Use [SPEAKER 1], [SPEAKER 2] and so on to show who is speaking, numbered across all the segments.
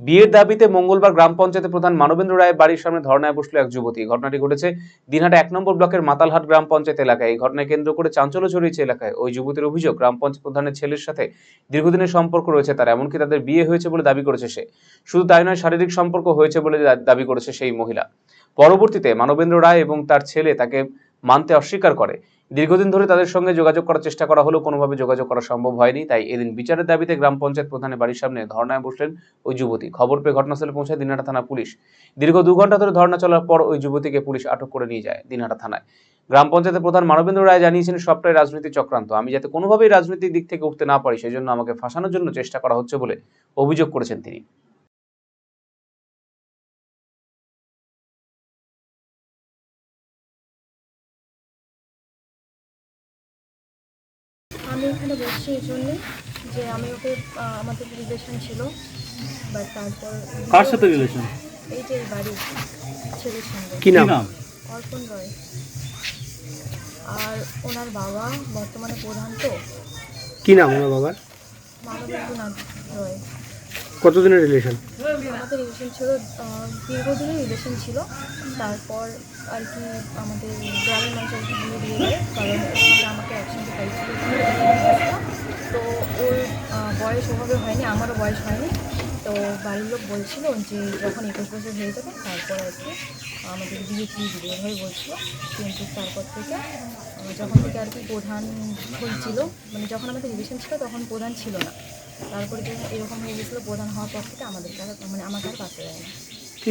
[SPEAKER 1] বিয়ের দাবিতে মঙ্গলবার গ্রাম পঞ্চায়েতের প্রধান মানবেন্দ্র রায়ের বাড়ির সামনে ধর্নায় বসল এক যুবতী। ঘটনাটি ঘটেছে দিনহাটা এক নম্বর ব্লকের মাতালহাট গ্রাম পঞ্চায়েত এলাকায়। এই ঘটনায় কেন্দ্র করে চাঞ্চল্য ছড়িয়েছে এলাকায়। ওই যুবতীর অভিযোগ, গ্রাম পঞ্চায়েত প্রধানের ছেলের সাথে দীর্ঘদিনের সম্পর্ক রয়েছে তার, এমনকি তাদের বিয়ে হয়েছে বলে দাবি করেছে সে। শুধু তাই নয়, শারীরিক সম্পর্ক হয়েছে বলে দাবি করেছে সেই মহিলা। পরবর্তীতে মানবেন্দ্র রায় এবং তার ছেলে তাকে মানতে অস্বীকার করে। দীর্ঘদিন ধরে তাদের সঙ্গে যোগাযোগ করার চেষ্টা করা হলেও কোনোভাবে যোগাযোগ করা সম্ভব হয়নি, তাই এদিন বিচারের দাবিতে গ্রাম পঞ্চায়েত প্রধানের বাড়ির সামনে ধর্নায় বসলেন ওই যুবতী। খবর পেয়ে ঘটনাস্থলে পৌঁছায় দিনহাটা থানা পুলিশ। দীর্ঘ দু ঘণ্টা ধরে ধর্না চলার পর ওই যুবতীকে পুলিশ আটক করে নিয়ে যায় দিনহাটা থানায়। গ্রাম পঞ্চায়েতের প্রধান মানবেন্দ্র রায় জানিয়েছেন, সবটাই রাজনৈতিক চক্রান্ত। আমি যাতে কোনোভাবেই রাজনৈতিক দিক থেকে উঠতে না পারি সেই জন্য আমাকে ফাঁসানোর জন্য চেষ্টা করা হচ্ছে বলে অভিযোগ করেছেন তিনি।
[SPEAKER 2] আমি এখানে বসছি এই জন্যে যে আমি ওকে আমাদের রিলেশন ছিল বাট তারপর
[SPEAKER 3] কার সাথে রিলেশন
[SPEAKER 2] এই যে এই বাড়ির ছেলের সঙ্গে।
[SPEAKER 4] কি নাম?
[SPEAKER 2] অর্পণ রয়। আর ওনার বাবা বর্তমানে প্রধান তো।
[SPEAKER 4] কি নাম ওনার বাবার?
[SPEAKER 2] মানবেন্দ্রনাথ রয়।
[SPEAKER 4] কতদিনের রিলেশন
[SPEAKER 2] আমাদের রিলেশন ছিল দীর্ঘদিনের রিলেশন ছিল। তারপর আর কি আমাদের গ্রামের মানুষ আর কি বিয়ে দিয়ে। বয়স হয়নি আমারও বয়স হয়নি। তো বাড়ির লোক বলছিল যে যখন একুশ বছর হয়ে যাবে তারপর আর কি আমাদের বিয়ে দিয়ে বিয়ে হয়ে বলছিল। কিন্তু তারপর থেকে যখন থেকে আর কি প্রধান হয়েছিল মানে যখন আমাদের রিলেশন ছিল তখন প্রধান ছিল না। তারপরে যখন এরকম হয়ে গেছিল প্রধান হওয়ার পর থেকে আমাদের মানে আমাকে আর পাশে দেয় না।
[SPEAKER 3] কি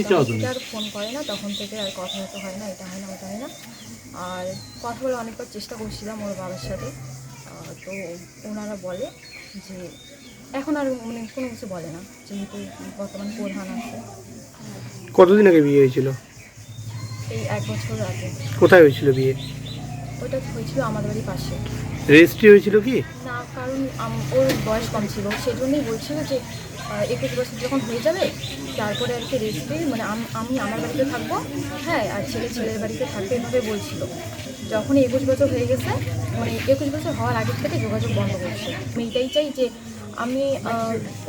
[SPEAKER 2] আর ফোন করে না তখন থেকে আর কথা হতে হয় না এটা হয় না ওটা হয় না। আর কথা বলে অনেকবার চেষ্টা করছিলাম ওর বাবার সাথে। তো ওনারা বলে যে এখন আর মানে কোনো কিছু বলে না যেহেতু বর্তমান প্রধান আছে।
[SPEAKER 4] কতদিন আগে বিয়ে হয়েছিল?
[SPEAKER 2] এই এক বছর আগে।
[SPEAKER 4] কোথায় হয়েছিল বিয়ে?
[SPEAKER 2] ওটা হয়েছিল আমাদের বাড়ির পাশে।
[SPEAKER 4] রেজিস্ট্রি হয়েছিল কি?
[SPEAKER 2] না কারণ আম- ওর বয়স কম ছিল। সেই জন্যই বলছিল যে আহ, একুশ বছর যখন হয়ে যাবে তারপরে আর কি রেস্টে মানে আম- আমি আমার বাড়িতে থাকব হ্যাঁ আর ছেলে ছেলের বাড়িতে থাকবে এভাবে বলছিল। যখন একুশ বছর হয়ে গেছে মানে একুশ বছর হওয়ার আগে থেকে যোগাযোগ বন্ধ করছে। আমি এটাই চাই যে আমি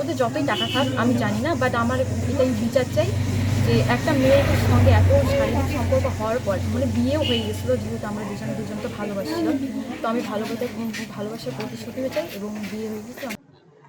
[SPEAKER 2] ওদের যতই টাকা থাক আমি জানি না বাট আমার এটাই বিচার চাই যে একটা মেয়ের সঙ্গে এত শারীরিক সম্পর্ক হওয়ার পর মানে বিয়েও হয়ে গেছিল, যেহেতু আমরা দুজন তো ভালোবাসছিলাম তো আমি ভালোবাসা, ভালোবাসার প্রতিশ্রুতিও চাই এবং বিয়ে হয়ে গেছে